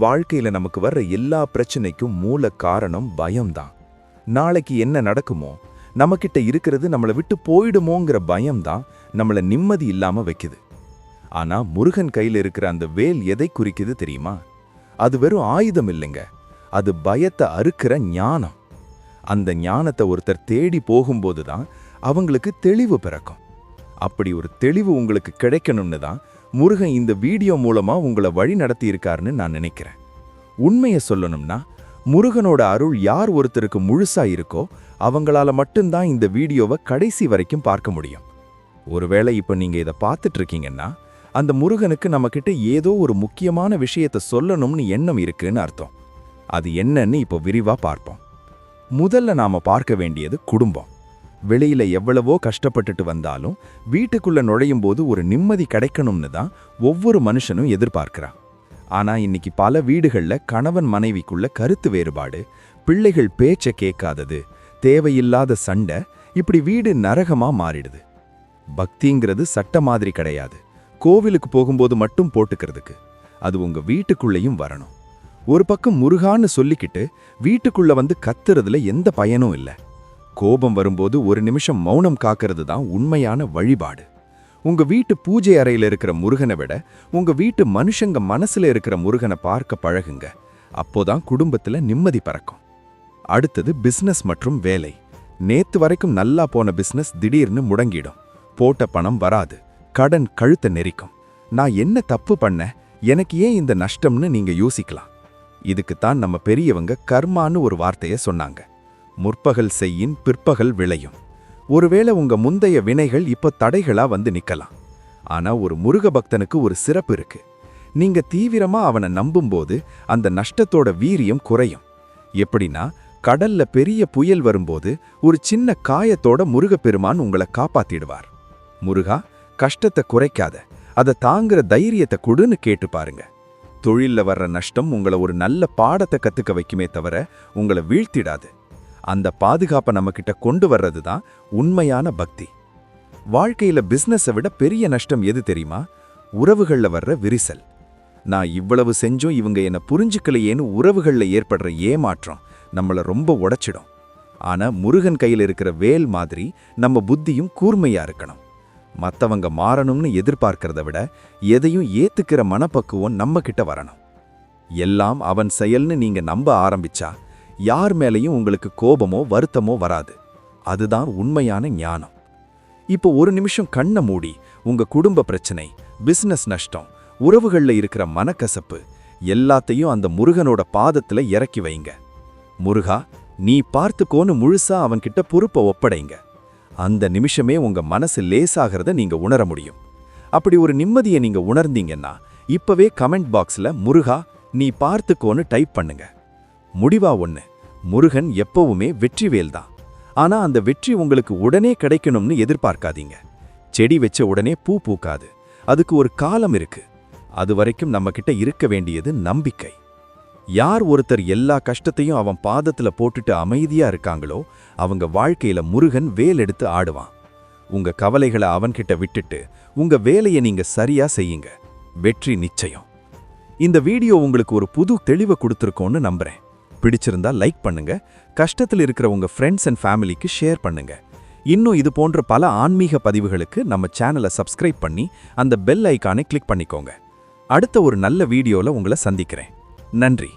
வாழ்க்கையில நமக்கு வர்ற எல்லா பிரச்சனைக்கும் மூல காரணம் பயம்தான். நாளைக்கு என்ன நடக்குமோ நம்மக்கிட்ட இருக்கிறது நம்மளை விட்டு போயிடுமோங்கிற பயம்தான் நம்மள நிம்மதி இல்லாம வைக்குது. ஆனா முருகன் கையில இருக்கிற அந்த வேல் எதை குறிக்குது தெரியுமா? அது வெறும் ஆயுதம் இல்லைங்க. அது பயத்தை அறுக்கிற ஞானம். அந்த ஞானத்தை ஒருத்தர் தேடி போகும்போது தான் அவங்களுக்கு தெளிவு பிறக்கும். அப்படி ஒரு தெளிவு உங்களுக்கு கிடைக்கணும்னு தான் முருகன் இந்த வீடியோ மூலமா உங்களை வழி நடத்தி இருக்காருன்னு நான் நினைக்கிறேன். உண்மையை சொல்லணும்னா முருகனோட அருள் யார் ஒருத்தருக்கு முழுசா இருக்கோ அவங்களால மட்டும்தான் இந்த வீடியோவை கடைசி வரைக்கும் பார்க்க முடியும். ஒருவேளை இப்போ நீங்க இதை பார்த்துட்டு இருக்கீங்கன்னா அந்த முருகனுக்கு நம்மக்கிட்ட ஏதோ ஒரு முக்கியமான விஷயத்தை சொல்லணும்னு எண்ணம் இருக்குன்னு அர்த்தம். அது என்னன்னு இப்போ விரிவா பார்ப்போம். முதல்ல நாம பார்க்க வேண்டியது குடும்பம். வெளியில எவ்வளவோ கஷ்டப்பட்டுட்டு வந்தாலும் வீட்டுக்குள்ள நுழையும் போது ஒரு நிம்மதி கிடைக்கணும்னு தான் ஒவ்வொரு மனுஷனும் எதிர்பார்க்கிறான். ஆனா இன்னைக்கு பல வீடுகள்ல கணவன் மனைவிக்குள்ள கருத்து வேறுபாடு பிள்ளைகள் பேச்ச கேட்காதது தேவையில்லாத சண்டை இப்படி வீடு நரகமா மாறிடுது. பக்திங்கிறது சட்ட மாதிரி கிடையாது. கோவிலுக்கு போகும்போது மட்டும் போட்டுக்கிறதுக்கு. அது உங்க வீட்டுக்குள்ளேயும் வரணும். ஒரு பக்கம் முருகான்னு சொல்லிக்கிட்டு வீட்டுக்குள்ள வந்து கத்துறதுல எந்த பயனும் இல்ல. கோபம் வரும்போது ஒரு நிமிஷம் மௌனம் காக்கிறது தான் உண்மையான வழிபாடு. உங்க வீட்டு பூஜை அறையில இருக்கிற முருகனை விட உங்க வீட்டு மனுஷங்க மனசுல இருக்கிற முருகனை பார்க்க பழகுங்க. அப்போதான் குடும்பத்துல நிம்மதி பறக்கும். அடுத்தது பிசினஸ் மற்றும் வேலை. நேத்து வரைக்கும் நல்லா போன பிசினஸ் திடீர்னு முடங்கிடும். போட்ட பணம் வராது. கடன் கழுத்தை நெரிக்கும். நான் என்ன தப்பு பண்ண? எனக்கு ஏன் இந்த நஷ்டம்னு நீங்க யோசிக்கலாம். இதுக்குத்தான் நம்ம பெரியவங்க கர்மான்னு ஒரு வார்த்தைய சொன்னாங்க. முற்பகல் செய்யின் பிற்பகல் விளையும். ஒருவேளை உங்க முந்தைய வினைகள் இப்போ தடைகளா வந்து நிக்கலாம். ஆனா ஒரு முருக பக்தனுக்கு ஒரு சிறப்பு இருக்கு. நீங்க தீவிரமா அவனை நம்பும்போது அந்த நஷ்டத்தோட வீரியம் குறையும். எப்படின்னா கடல்ல பெரிய புயல் வரும்போது ஒரு சின்ன காயத்தோட முருகப்பெருமான் உங்களை காப்பாத்திடுவார். முருகா கஷ்டத்தை குறைக்காத. அதை தாங்குற தைரியத்தை கொடுன்னு கேட்டு பாருங்க. தொழில்ல வர்ற நஷ்டம் உங்களை ஒரு நல்ல பாடத்தை கத்துக்க வைக்குமே தவிர உங்களை வீழ்த்திடாது. அந்த பாதுகாப்பை நம்மக்கிட்ட கொண்டு வர்றது தான் உண்மையான பக்தி. வாழ்க்கையில பிஸ்னஸை விட பெரிய நஷ்டம் எது தெரியுமா? உறவுகளில் வர்ற விரிசல். நான் இவ்வளவு செஞ்சும் இவங்க என்ன புரிஞ்சுக்கலையேன்னு உறவுகளில் ஏற்படுற ஏமாற்றம் நம்மளை ரொம்ப உடைச்சிடும். ஆனால் முருகன் கையில் இருக்கிற வேல் மாதிரி நம்ம புத்தியும் கூர்மையாக இருக்கணும். மற்றவங்க மாறணும்னு எதிர்பார்க்கறத விட எதையும் ஏத்துக்கிற மனப்பக்குவம் நம்ம கிட்ட வரணும். எல்லாம் அவன் செயல்னு நீங்க நம்ப ஆரம்பிச்சா யார் மேலேயும் உங்களுக்கு கோபமோ வருத்தமோ வராது. அதுதான் உண்மையான ஞானம். இப்போ ஒரு நிமிஷம் கண்ணை மூடி உங்க குடும்ப பிரச்சனை பிசினஸ் நஷ்டம் உறவுகளில் இருக்கிற மனக்கசப்பு எல்லாத்தையும் அந்த முருகனோட பாதத்துல இறக்கி வைங்க. முருகா நீ பார்த்துக்கோன்னு முழுசா அவன்கிட்ட பொறுப்பை ஒப்படைங்க. அந்த நிமிஷமே உங்க மனசு லேசாகிறத நீங்க உணர முடியும். அப்படி ஒரு நிம்மதியை நீங்க உணர்ந்தீங்கன்னா இப்பவே கமெண்ட் பாக்ஸ்ல முருகா நீ பார்த்துக்கோன்னு டைப் பண்ணுங்க. முடிவா ஒண்ணு. முருகன் எப்பவுமே வெற்றிவேல் தான் ஆனா அந்த வெற்றி உங்களுக்கு உடனே கிடைக்கணும்னு எதிர்பார்க்காதீங்க. செடி வச்ச உடனே பூ பூக்காது. அதுக்கு ஒரு காலம் இருக்கு. அது வரைக்கும் நம்ம கிட்ட இருக்க வேண்டியது நம்பிக்கை. யார் ஒருத்தர் எல்லா கஷ்டத்தையும் அவன் பாதத்துல போட்டுட்டு அமைதியா இருக்காங்களோ அவங்க வாழ்க்கையில முருகன் வேல் எடுத்து ஆடுவான். உங்க கவலைகளை அவன்கிட்ட விட்டுட்டு உங்க வேலையை நீங்க சரியா செய்யுங்க. வெற்றி நிச்சயம். இந்த வீடியோ உங்களுக்கு ஒரு புது தெளிவை கொடுத்துருக்கோன்னு நம்புறேன். பிடிச்சிருந்தா லைக் பண்ணுங்க. கஷ்டத்தில் இருக்கிற உங்க ஃப்ரெண்ட்ஸ் அண்ட் ஃபேமிலிக்கு ஷேர் பண்ணுங்க. இன்னும் இது போன்ற பல ஆன்மீக பதிவுகளுக்கு நம்ம சேனலை சப்ஸ்கிரைப் பண்ணி அந்த பெல் ஐக்கானை கிளிக் பண்ணிக்கோங்க. அடுத்த ஒரு நல்ல வீடியோவில் உங்களை சந்திக்கிறேன். நன்றி.